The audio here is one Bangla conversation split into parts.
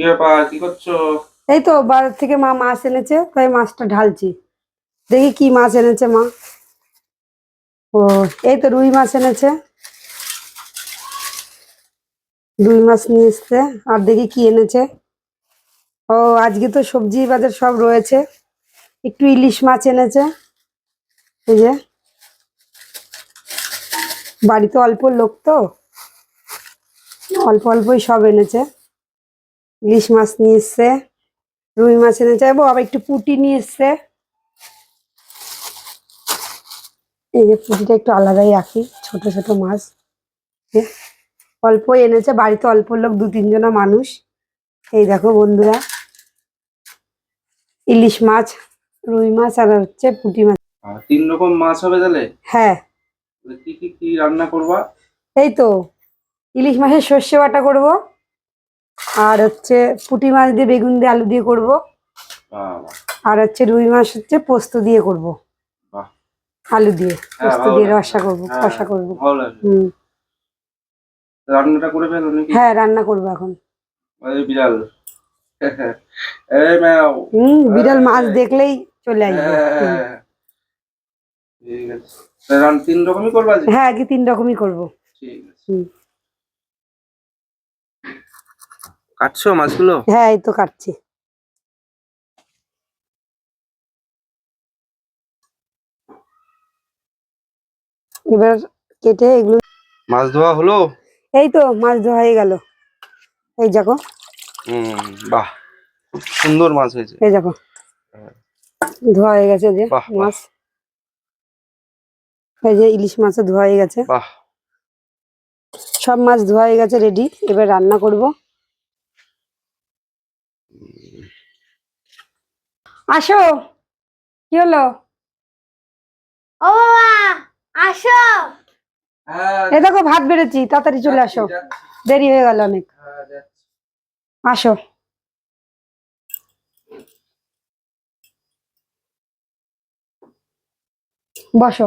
কি ব্যাপার কি করছ? এই তো বাজার থেকে মা মাছ এনেছে, তাই মাছটা ঢালছি। দেখি কি মাছ এনেছে মা। ও, এই তো রুই মাছ এনেছে। রুই মাছ নিয়ে এসছে, আর দেখি কি এনেছে। ও, আজকে তো সবজি বাজার সব রয়েছে। একটু ইলিশ মাছ এনেছে, এই যে। বাড়িতে অল্প লোক তো, অল্প অল্পই সব এনেছে। ইলিশ মাছ নিয়ে এসছে রুই মাছ এনে চাইব আবার একটু পুটি নিয়ে এসছে এই যে পুটিটা একটু আলাদাই রাখি ছোট ছোট মাছ। এ, অল্পই এনেছে বাড়িতে অল্প লোক দু তিনজনা মানুষ। এই দেখো বন্ধুরা ইলিশ মাছ রুই মাছ আর হচ্ছে পুঁটি মাছ। তিন রকম মাছ হবে তাহলে? হ্যাঁ। কি কি কি রান্না করবা? এই তো ইলিশ মাছের সর্ষে বাটা করব। আর হচ্ছে পুঁটি মাছ দিয়ে বেগুন দিয়ে আলু দিয়ে করব। আর হচ্ছে রুই মাছ হচ্ছে পোস্ত দিয়ে করব। আলু দিয়ে হ্যাঁ, পোস্ত দিয়ে। রসা করব হ্যাঁ, কষা করব। হুম। রান্নাটা করে ফেলো নাকি? হ্যাঁ রান্না করব এখন। এই বিড়াল। এই ম্যাও। হুম বিড়াল মাছ হ্যাঁ। দেখলেই চলে আসবে। হ্যাঁ। ঠিক আছে। তিন রকমই করবা আজকে? হ্যাঁ আগে তিন রকমই করব। ঠিক আছে হুম কাটছো মাছগুলো? হ্যাঁ এই তো কাটছি। এবার কেটে এগুলো মাছ ধোয়া হলো? এই তো মাছ ধোয়া হয়ে গেল। এই দেখো। হুম বাহ খুব সুন্দর মাছ হয়েছে। এই দেখো। ধোয়া হয়ে গেছে যে। মাছ। এই যে ইলিশ মাছও ধোয়া হয়ে গেছে। বাহ। সব মাছ ধোয়া হয়ে গেছে রেডি এবার রান্না করব। আসো। কি হলো? ও আসো। হ্যাঁ, এ দেখো ভাত বেড়েছি তাড়াতাড়ি চলে আসো। দেরি হয়ে গেল অনেক। আসো। বসো।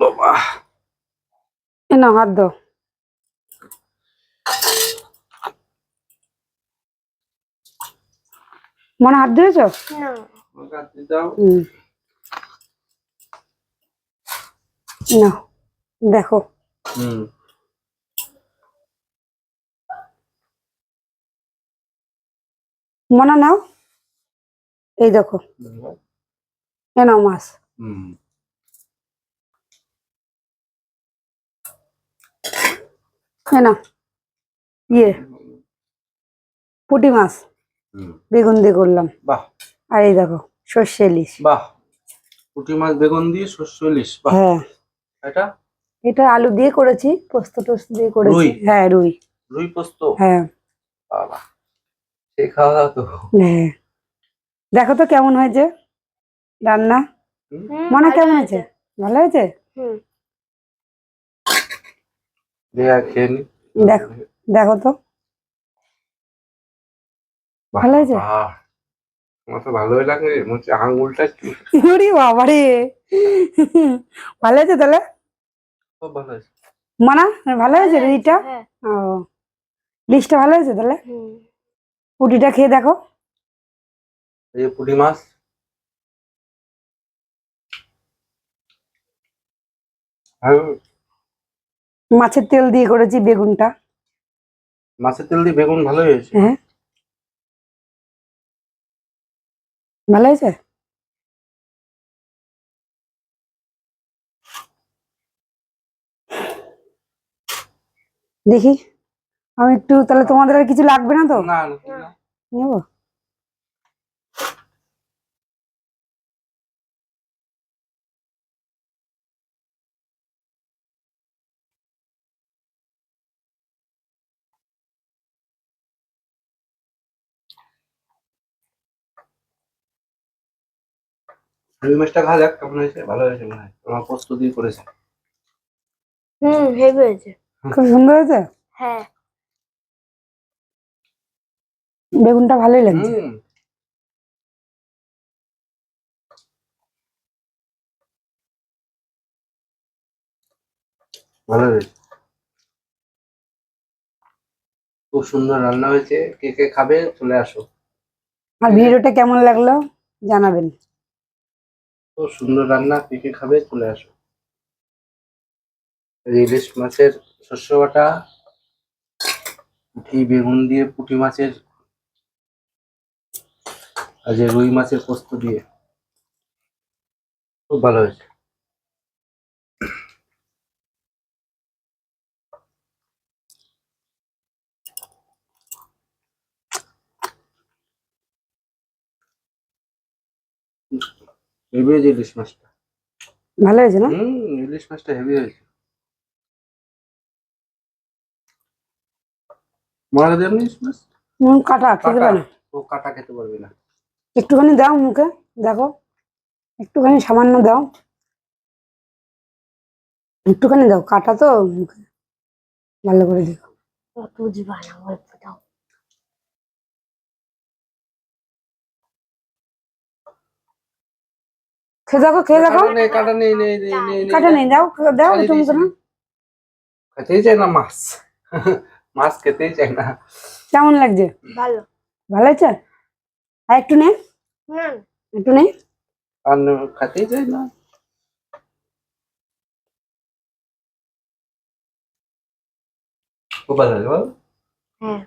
বাবা। এ নাও হাত দাও। মনে হাত ধুয়েছো? না। দাও হুম। নাও দেখো। হুম। মনে নাও। এই দেখো। এ নাও মাছ। হুম। এ নাও। ইয়ে। পুটি মাছ। বেগুন দিয়ে করলাম। বাহ। আর এই দেখো সর্ষে ইলিশ। বাহ। পুঁটি মাছ বেগুন দিয়ে শস্য ইলিশ। বাহ। হ্যাঁ। এটা? এটা আলু দিয়ে করেছি পোস্ত টোস্ত দিয়ে করেছি। হ্যাঁ রুই। রুই পোস্ত? হ্যাঁ। বাবা। সে খাওয়া দাওয়া তো। হ্যাঁ। দেখো তো কেমন হয়েছে রান্না। মনে কেমন হয়েছে। ভালো হয়েছে? দেখো দেখো তো। ভালো হয়েছে? বাহ। আমার তো ভালোই লাগে মনে হচ্ছে আঙুলটা ওরে বাবারে ভালো হয়েছে তাহলে? খুব ভালো হয়েছে মানা ভালো হয়েছে রুইটা হ্যাঁ। ও লিস্টটা ভালো হয়েছে তাহলে? পুটিটা খেয়ে দেখো। এই পুঁটি মাছ। মাছের তেল দিয়ে করেছি বেগুনটা। মাছের তেল দিয়ে বেগুন ভালো হয়েছে। হ্যাঁ। ভালো হয়েছে? দেখি। আমি একটু তাহলে তোমাদের আর কিছু লাগবে না তো। নেব? রুই মাছটা খাওয়া যাক কেমন হয়েছে? ভালো হয়েছে মনে হয়। তোমার দিয়ে করেছে। হুম হেভি হয়েছে। খুব সুন্দর হয়েছে? হ্যাঁ। বেগুনটা ভালোই লাগছে। ভালো হয়েছে। খুব সুন্দর রান্না হয়েছে। কে কে খাবে চলে আসো। আর ভিডিওটা কেমন লাগল জানাবেন। খুব সুন্দর রান্না, কে কে খাবে চলে আসো। ইলিশ মাছের শস্য বাটা পুঁটি বেগুন দিয়ে পুঁটি মাছের, আর যে রুই মাছের পোস্ত দিয়ে। খুব ভালো হয়েছে। হেভি হয়েছে ইলিশ মাছটা ভালো হয়েছে না? হুম ইলিশ মাছটা হেভি হয়েছে। দেবেন ইলিশ মাছ কাটা খেতে ও কাটা খেতে পারবি না। একটুখানি দাও মুখে দেখো। একটুখানি সামান্য দাও। একটুখানি দাও কাটা তো মুখে। ভালো করে দেখো। বুঝবা না খেয়ে দেখো খেয়ে দেখো কাটা নেই কাটা নেই নেই নেই নেই নেই কাটা নেই দাও দাও তুমি দিয়েছি। খেতেই চায় না মাছ? মাছ খেতেই চায় না। কেমন লাগছে? ভালো। ভালো হয়েছে আর একটু নে। একটু নে। আর খেতেই চায় না। খুব ভালো হ্যাঁ।